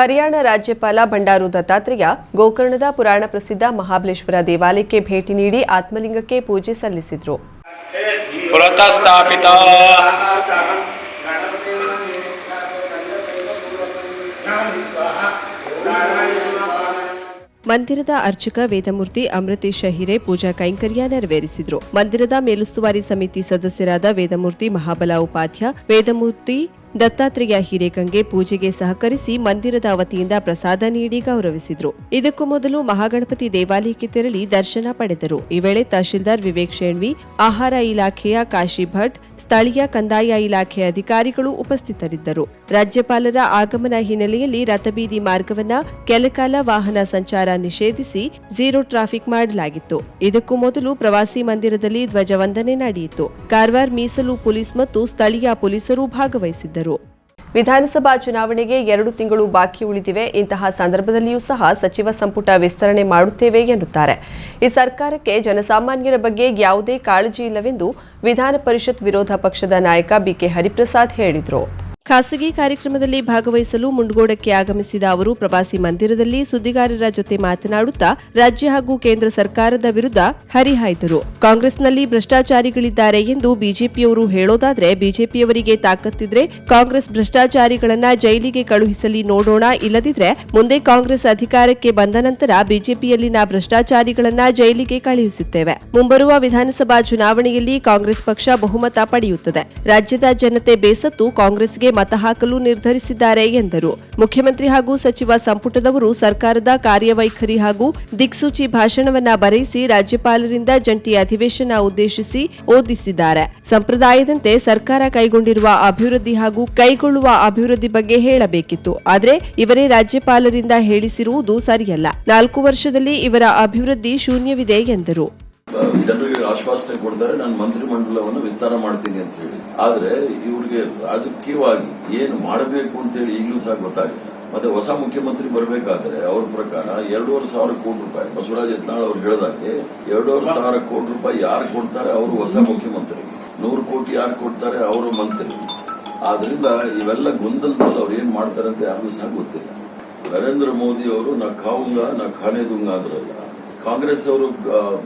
ಹರಿಯಾಣ ರಾಜ್ಯಪಾಲ ಬಂಡಾರು ದತ್ತಾತ್ರೇಯ ಗೋಕರ್ಣದ ಪುರಾಣ ಪ್ರಸಿದ್ಧ ಮಹಾಬಲೇಶ್ವರ ದೇವಾಲಯಕ್ಕೆ ಭೇಟಿ ನೀಡಿ ಆತ್ಮಲಿಂಗಕ್ಕೆ ಪೂಜೆ ಸಲ್ಲಿಸಿದರು. ಮಂದಿರದ ಅರ್ಚಕ ವೇದಮೂರ್ತಿ ಅಮೃತೇಶ ಹಿರೆ ಪೂಜಾ ಕೈಂಕರ್ಯ ನೆರವೇರಿಸಿದರು. ಮಂದಿರದ ಮೇಲುಸ್ತುವಾರಿ ಸಮಿತಿ ಸದಸ್ಯರಾದ ವೇದಮೂರ್ತಿ ಮಹಾಬಲ ಉಪಾಧ್ಯ, ವೇದಮೂರ್ತಿ ದತ್ತಾತ್ರೇಯ ಹಿರೇಕಂಗೆ ಪೂಜೆಗೆ ಸಹಕರಿಸಿ ಮಂದಿರದ ವತಿಯಿಂದ ಪ್ರಸಾದ ನೀಡಿ ಗೌರವಿಸಿದರು. ಇದಕ್ಕೂ ಮೊದಲು ಮಹಾಗಣಪತಿ ದೇವಾಲಯಕ್ಕೆ ತೆರಳಿ ದರ್ಶನ ಪಡೆದರು. ಈ ವೇಳೆ ತಹಶೀಲ್ದಾರ್ ವಿವೇಕ್ ಶೇಣ್ವಿ, ಆಹಾರ ಇಲಾಖೆಯ ಕಾಶಿ ಭಟ್ ಸ್ಥಳೀಯ ಕಂದಾಯ ಇಲಾಖೆ ಅಧಿಕಾರಿಗಳು ಉಪಸ್ಥಿತರಿದ್ದರು. ರಾಜ್ಯಪಾಲರ ಆಗಮನ ಹಿನ್ನೆಲೆಯಲ್ಲಿ ರಥಬೀದಿ ಮಾರ್ಗವನ್ನ ಕೆಲಕಾಲ ವಾಹನ ಸಂಚಾರ ನಿಷೇಧಿಸಿ ಝೀರೋ ಟ್ರಾಫಿಕ್ ಮಾಡಲಾಗಿತ್ತು. ಇದಕ್ಕೂ ಮೊದಲು ಪ್ರವಾಸಿ ಮಂದಿರದಲ್ಲಿ ಧ್ವಜವಂದನೆ ನಡೆಯಿತು. ಕಾರವಾರ ಮೀಸಲು ಪೊಲೀಸ್ ಮತ್ತು ಸ್ಥಳೀಯ ಪೊಲೀಸರು ಭಾಗವಹಿಸಿದ್ದರು. ವಿಧಾನಸಭಾ ಚುನಾವಣೆಗೆ ಎರಡು ತಿಂಗಳು ಬಾಕಿ ಉಳಿದಿವೆ. ಇಂತಹ ಸಂದರ್ಭದಲ್ಲಿಯೂ ಸಹ ಸಚಿವ ಸಂಪುಟ ವಿಸ್ತರಣೆ ಮಾಡುತ್ತೇವೆ ಎನ್ನುತ್ತಾರೆ. ಈ ಸರ್ಕಾರಕ್ಕೆ ಜನಸಾಮಾನ್ಯರ ಬಗ್ಗೆ ಯಾವುದೇ ಕಾಳಜಿ ಇಲ್ಲವೆಂದು ವಿಧಾನ ಪರಿಷತ್ ವಿರೋಧ ಪಕ್ಷದ ನಾಯಕ ಬಿಕೆ ಹರಿಪ್ರಸಾದ್ ಹೇಳಿದರು. ಖಾಸಗಿ ಕಾರ್ಯಕ್ರಮದಲ್ಲಿ ಭಾಗವಹಿಸಲು ಮುಂಡಗೋಡಕ್ಕೆ ಆಗಮಿಸಿದ ಅವರು, ಪ್ರವಾಸಿ ಮಂದಿರದಲ್ಲಿ ಸುದ್ದಿಗಾರರ ಜೊತೆ ಮಾತನಾಡುತ್ತಾ ರಾಜ್ಯ ಹಾಗೂ ಕೇಂದ್ರ ಸರ್ಕಾರದ ವಿರುದ್ಧ ಹರಿಹಾಯ್ದರು. ಕಾಂಗ್ರೆಸ್ನಲ್ಲಿ ಭ್ರಷ್ಟಾಚಾರಿಗಳಿದ್ದಾರೆ ಎಂದು ಬಿಜೆಪಿಯವರು ಹೇಳೋದಾದ್ರೆ, ಬಿಜೆಪಿಯವರಿಗೆ ತಾಕತ್ತಿದ್ರೆ ಕಾಂಗ್ರೆಸ್ ಭ್ರಷ್ಟಾಚಾರಿಗಳನ್ನ ಜೈಲಿಗೆ ಕಳುಹಿಸಲಿ ನೋಡೋಣ, ಇಲ್ಲದಿದ್ರೆ ಮುಂದೆ ಕಾಂಗ್ರೆಸ್ ಅಧಿಕಾರಕ್ಕೆ ಬಂದ ನಂತರ ಬಿಜೆಪಿಯಲ್ಲಿನ ಭ್ರಷ್ಟಾಚಾರಿಗಳನ್ನ ಜೈಲಿಗೆ ಕಳುಹಿಸುತ್ತೇವೆ. ಮುಂಬರುವ ವಿಧಾನಸಭಾ ಚುನಾವಣೆಯಲ್ಲಿ ಕಾಂಗ್ರೆಸ್ ಪಕ್ಷ ಬಹುಮತ ಪಡೆಯುತ್ತದೆ. ರಾಜ್ಯದ ಜನತೆ ಬೇಸತ್ತು ಕಾಂಗ್ರೆಸ್ಗೆ ಮತ ಹಾಕಲು ನಿರ್ಧರಿಸಿದ್ದಾರೆ ಎಂದರು. ಮುಖ್ಯಮಂತ್ರಿ ಹಾಗೂ ಸಚಿವ ಸಂಪುಟದವರು ಸರ್ಕಾರದ ಕಾರ್ಯವೈಖರಿ ಹಾಗೂ ದಿಕ್ಸೂಚಿ ಭಾಷಣವನ್ನ ಬರೆಯಿಸಿ ರಾಜ್ಯಪಾಲರಿಂದ ಜಂಟಿ ಅಧಿವೇಶನ ಉದ್ದೇಶಿಸಿ ಓದಿಸಿದ್ದಾರೆ. ಸಂಪ್ರದಾಯದಂತೆ ಸರ್ಕಾರ ಕೈಗೊಂಡಿರುವ ಅಭಿವೃದ್ಧಿ ಹಾಗೂ ಕೈಗೊಳ್ಳುವ ಅಭಿವೃದ್ಧಿ ಬಗ್ಗೆ ಹೇಳಬೇಕಿತ್ತು. ಆದರೆ ಇವರೇ ರಾಜ್ಯಪಾಲರಿಂದ ಹೇಳಿಸಿರುವುದು ಸರಿಯಲ್ಲ. ನಾಲ್ಕು ವರ್ಷದಲ್ಲಿ ಇವರ ಅಭಿವೃದ್ಧಿ ಶೂನ್ಯವಿದೆ ಎಂದರು. ಕೊಡ್ತಾರೆ ನಾನು ಮಂತ್ರಿ ಮಂಡಲವನ್ನು ವಿಸ್ತಾರ ಮಾಡ್ತೀನಿ ಅಂತ ಹೇಳಿ. ಆದ್ರೆ ಇವ್ರಿಗೆ ರಾಜಕೀಯವಾಗಿ ಏನು ಮಾಡಬೇಕು ಅಂತೇಳಿ ಈಗಲೂ ಸಹ ಗೊತ್ತಾಗಿಲ್ಲ. ಮತ್ತೆ ಹೊಸ ಮುಖ್ಯಮಂತ್ರಿ ಬರಬೇಕಾದ್ರೆ ಅವ್ರ ಪ್ರಕಾರ ಎರಡೂವರೆ ಸಾವಿರ ಕೋಟಿ ರೂಪಾಯಿ, ಬಸವರಾಜ ಯತ್ನಾಳ್ ಅವ್ರು ಹೇಳಿದಾಗೆ ಎರಡೂವರೆ ಸಾವಿರ ಕೋಟಿ ರೂಪಾಯಿ ಯಾರು ಕೊಡ್ತಾರೆ? ಅವರು ಹೊಸ ಮುಖ್ಯಮಂತ್ರಿ. ನೂರು ಕೋಟಿ ಯಾರು ಕೊಡ್ತಾರೆ? ಅವರು ಮಂತ್ರಿ. ಆದ್ರಿಂದ ಇವೆಲ್ಲ ಗೊಂದಲದಲ್ಲಿ ಅವ್ರು ಏನ್ ಮಾಡ್ತಾರೆ ಅಂತ ಯಾರಿಗೂ ಸಹ ಗೊತ್ತಿಲ್ಲ. ನರೇಂದ್ರ ಮೋದಿ ಅವರು ನಾ ಖಾವುಂಗ, ನಾ ಖಾನೆ ದುಂಗ ಅಂದ್ರಲ್ಲ. ಕಾಂಗ್ರೆಸ್ ಅವರು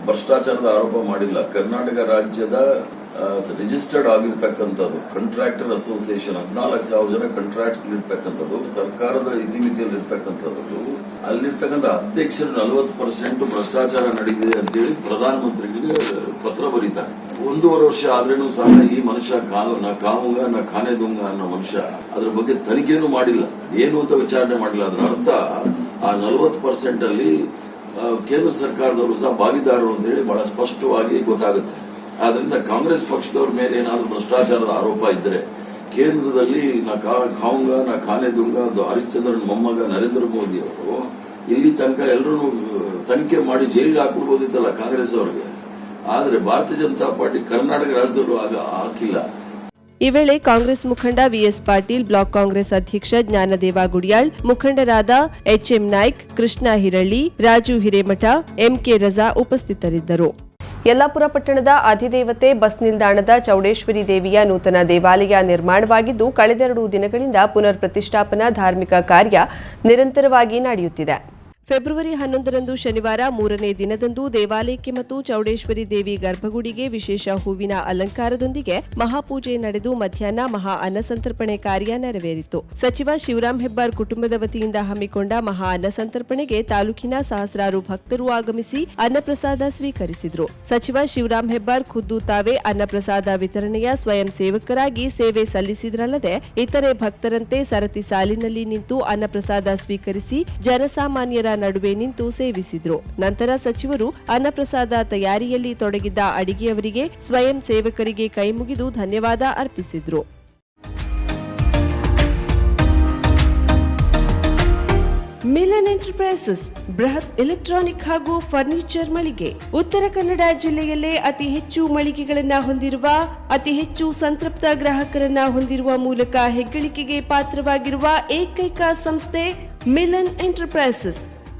ಭ್ರಷ್ಟಾಚಾರದ ಆರೋಪ ಮಾಡಿಲ್ಲ. ಕರ್ನಾಟಕ ರಾಜ್ಯದ ರಿಜಿಸ್ಟರ್ಡ್ ಆಗಿರ್ತಕ್ಕಂಥದ್ದು ಕಂಟ್ರಾಕ್ಟರ್ ಅಸೋಸಿಯೇಷನ್ ಹದಿನಾಲ್ಕು ಸಾವಿರ ಜನ ಕಾಂಟ್ರಾಕ್ಟ್ ಇರ್ತಕ್ಕಂಥದ್ದು ಸರ್ಕಾರದ ಇತಿಮಿತಿಯಲ್ಲಿ ಇರ್ತಕ್ಕಂಥದ್ದು, ಅಲ್ಲಿರ್ತಕ್ಕಂಥ ಅಧ್ಯಕ್ಷರು ನಲವತ್ತು ಪರ್ಸೆಂಟ್ ಭ್ರಷ್ಟಾಚಾರ ನಡೆದಿದೆ ಅಂತೇಳಿ ಪ್ರಧಾನಮಂತ್ರಿಗಳಿಗೆ ಪತ್ರ ಬರೀತಾರೆ. ಒಂದೂವರೆ ವರ್ಷ ಆದ್ರೇನು ಸಹ ಈ ಮನುಷ್ಯ ನಾ ಕಾಮುಂಗ, ನಾ ಖಾನೆ ದುಂಗ ಅನ್ನೋ ಮನುಷ್ಯ ಅದ್ರ ಬಗ್ಗೆ ತನಿಖೆನೂ ಮಾಡಿಲ್ಲ. ಏನು ಅಂತ ವಿಚಾರಣೆ ಮಾಡಿಲ್ಲ. ಅದರ ಅರ್ಥ ಆ ನಲವತ್ತು ಪರ್ಸೆಂಟ್ ಅಲ್ಲಿ ಕೇಂದ್ರ ಸರ್ಕಾರದವರು ಸಹ ಭಾಗಿದಾರರು ಅಂತ ಹೇಳಿ ಬಹಳ ಸ್ಪಷ್ಟವಾಗಿ ಗೊತ್ತಾಗುತ್ತೆ. ಆದ್ರಿಂದ ಕಾಂಗ್ರೆಸ್ ಪಕ್ಷದವ್ರ ಮೇಲೆ ಏನಾದರೂ ಭ್ರಷ್ಟಾಚಾರದ ಆರೋಪ ಇದ್ರೆ ಕೇಂದ್ರದಲ್ಲಿ ನಾ ಖಾವುಂಗ ನಾ ಖಾನೆ ದುಂಗ ಅದು ಹರಿಶ್ಚಂದ್ರನ್ ಮೊಮ್ಮಗ ನರೇಂದ್ರ ಮೋದಿ ಅವರು ಇಲ್ಲಿ ತನಕ ಎಲ್ಲರೂ ತನಿಖೆ ಮಾಡಿ ಜೈಲಿಗೆ ಹಾಕೊಡ್ಬೋದಿತ್ತಲ್ಲ ಕಾಂಗ್ರೆಸ್ ಅವರಿಗೆ. ಆದರೆ ಭಾರತೀಯ ಜನತಾ ಪಾರ್ಟಿ ಕರ್ನಾಟಕ ರಾಜ್ಯದಲ್ಲೂ ಆಗ ಹಾಕಿಲ್ಲ. ಈ ವೇಳೆ ಕಾಂಗ್ರೆಸ್ ಮುಖಂಡ ವಿಎಸ್ ಪಾಟೀಲ್, ಬ್ಲಾಕ್ ಕಾಂಗ್ರೆಸ್ ಅಧ್ಯಕ್ಷ ಜ್ಞಾನದೇವ ಗುಡಿಯಾಳ್, ಮುಖಂಡರಾದ ಎಚ್ಎಂ ನಾಯ್ಕ್, ಕೃಷ್ಣ ಹಿರಳ್ಳಿ, ರಾಜು ಹಿರೇಮಠ, ಎಂಕೆ ರಜಾ ಉಪಸ್ಥಿತರಿದ್ದರು. ಯಲ್ಲಾಪುರ ಪಟ್ಟಣದ ಅಧಿದೇವತೆ ಬಸ್ ನಿಲ್ದಾಣದ ಚೌಡೇಶ್ವರಿ ದೇವಿಯ ನೂತನ ದೇವಾಲಯ ನಿರ್ಮಾಣವಾಗಿದ್ದು, ಕಳೆದೆರಡು ದಿನಗಳಿಂದ ಪುನರ್ ಪ್ರತಿಷ್ಠಾಪನಾ ಧಾರ್ಮಿಕ ಕಾರ್ಯ ನಿರಂತರವಾಗಿ ನಡೆಯುತ್ತಿದೆ. ಫೆಬ್ರವರಿ ಹನ್ನೊಂದರಂದು ಶನಿವಾರ ಮೂರನೇ ದಿನದಂದು ದೇವಾಲಯಕ್ಕೆ ಮತ್ತು ಚೌಡೇಶ್ವರಿ ದೇವಿ ಗರ್ಭಗುಡಿಗೆ ವಿಶೇಷ ಹೂವಿನ ಅಲಂಕಾರದೊಂದಿಗೆ ಮಹಾಪೂಜೆ ನಡೆದು ಮಧ್ಯಾಹ್ನ ಮಹಾ ಅನ್ನಸಂತರ್ಪಣೆ ಕಾರ್ಯ ನೆರವೇರಿತು. ಸಚಿವ ಶಿವರಾಂ ಹೆಬ್ಬಾರ್ ಕುಟುಂಬದ ವತಿಯಿಂದ ಹಮ್ಮಿಕೊಂಡ ಮಹಾ ಅನ್ನಸಂತರ್ಪಣೆಗೆ ತಾಲೂಕಿನ ಸಹಸ್ರಾರು ಭಕ್ತರು ಆಗಮಿಸಿ ಅನ್ನಪ್ರಸಾದ ಸ್ವೀಕರಿಸಿದರು. ಸಚಿವ ಶಿವರಾಂ ಹೆಬ್ಬಾರ್ ಖುದ್ದು ತಾವೇ ಅನ್ನಪ್ರಸಾದ ವಿತರಣೆಯ ಸ್ವಯಂ ಸೇವಕರಾಗಿ ಸೇವೆ ಸಲ್ಲಿಸಿದ್ರಲ್ಲದೆ ಇತರೆ ಭಕ್ತರಂತೆ ಸರತಿ ಸಾಲಿನಲ್ಲಿ ನಿಂತು ಅನ್ನಪ್ರಸಾದ ಸ್ವೀಕರಿಸಿ ಜನಸಾಮಾನ್ಯರ ನಡುವೆ ನಿಂತು ಸೇವಿಸಿದ್ರು. ನಂತರ ಸಚಿವರು ಅನ್ನಪ್ರಸಾದ ತಯಾರಿಯಲ್ಲಿ ತೊಡಗಿದ್ದ ಅಡಿಗೆಯವರಿಗೆ ಸ್ವಯಂ ಸೇವಕರಿಗೆ ಕೈಮುಗಿದು ಧನ್ಯವಾದ ಅರ್ಪಿಸಿದ್ರು. ಮಿಲನ್ ಎಂಟರ್ಪ್ರೈಸಸ್, ಬೃಹತ್ ಎಲೆಕ್ಟ್ರಾನಿಕ್ ಹಾಗೂ ಫರ್ನಿಚರ್ ಮಳಿಗೆ. ಉತ್ತರ ಕನ್ನಡ ಜಿಲ್ಲೆಯಲ್ಲೇ ಅತಿ ಹೆಚ್ಚು ಮಳಿಗೆಗಳನ್ನ ಹೊಂದಿರುವ, ಅತಿ ಹೆಚ್ಚು ಸಂತೃಪ್ತ ಗ್ರಾಹಕರನ್ನ ಹೊಂದಿರುವ ಮೂಲಕ ಹೆಗ್ಗಳಿಕೆಗೆ ಪಾತ್ರವಾಗಿರುವ ಏಕೈಕ ಸಂಸ್ಥೆ ಮಿಲನ್ ಎಂಟರ್ಪ್ರೈಸಸ್.